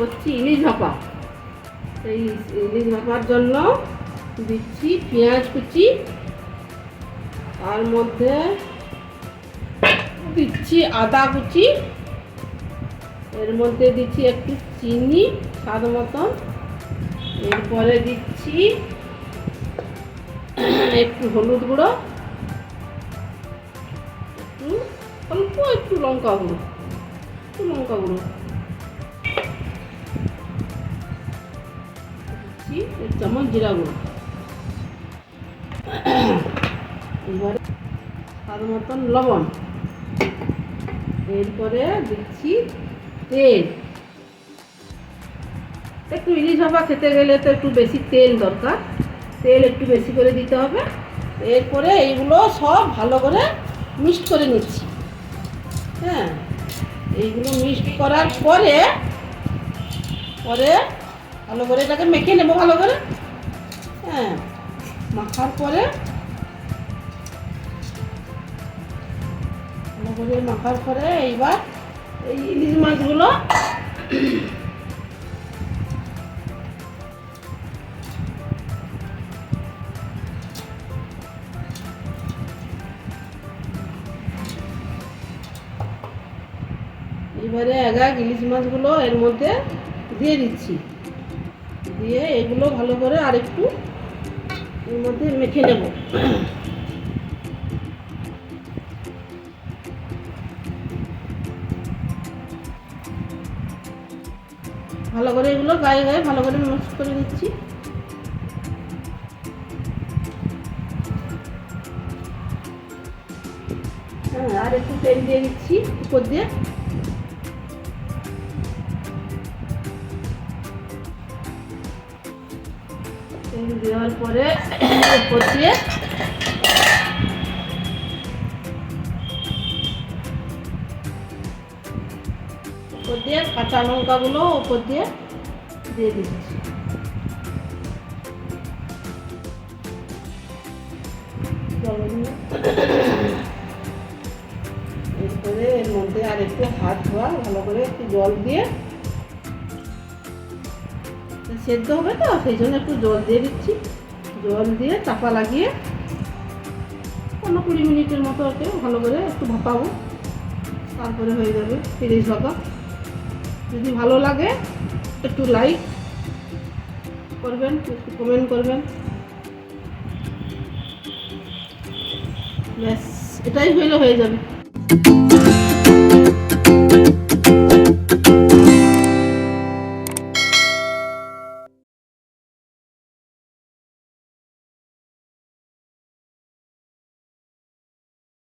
করছি ইলিশ ভাপা। এই ইলিশ ভাপার জন্য দিচ্ছি পেঁয়াজ কুচি, তার মধ্যে দিচ্ছি আদা কুচি, এর মধ্যে দিচ্ছি একটু চিনি স্বাদ মতন, এরপরে দিচ্ছি একটু হলুদ গুঁড়ো, একটু অল্প একটু লঙ্কা গুঁড়ো, একটু লঙ্কা গুঁড়ো। এক চামচ জিরা গুঁড়ো এবারে স্বাদ মতন লবণ। এরপরে দিচ্ছি তেল। একটু ইলিশ ভাপা খেতে গেলে তো একটু বেশি তেল দরকার। তেল একটু বেশি করে দিতে হবে। এরপরে এইগুলো সব ভালো করে মিক্সড করে নিচ্ছি। হ্যাঁ এইগুলো মিক্সড করার পরে পরে ভালো করে এটাকে মেখে নেব ভালো করে। হ্যাঁ মাখার পরে ভালো করে মাখার পরে এইবার এই ইলিশ মাছগুলো এবারে এক এক ইলিশ মাছগুলো এর মধ্যে দিয়ে দিচ্ছি। দিয়ে এগুলো ভালো করে আরেকটু এর মধ্যে মেখে নেব। ভালো করে এগুলো গায়ে গায়ে ভালো করে মিক্স করে দিচ্ছি হ্যাঁ আর একটু তেল দিয়ে দিচ্ছি উপর দিয়ে। তেল দেওয়ার পরে দিয়ে উপর দিয়ে কাঁচা লঙ্কাগুলো উপর দিয়ে দিয়ে দিচ্ছি। এরপরে এর মধ্যে আর একটু হাত ধোয়া, ভালো করে একটু জল দিয়ে সেদ্ধ হবে তো, সেই জন্য একটু জল দিয়ে দিচ্ছি। জল দিয়ে চাপা লাগিয়ে পনেরো কুড়ি মিনিটের মতো ওকে ভালো করে একটু ভাপাবো। তারপরে হয়ে যাবে তিরিশ ভাপা যদি ভালো লাগে, একটু লাইক করবেন, একটু কমেন্ট করবেন। ব্যাস, এটাই হইলে, হয়ে যাবে।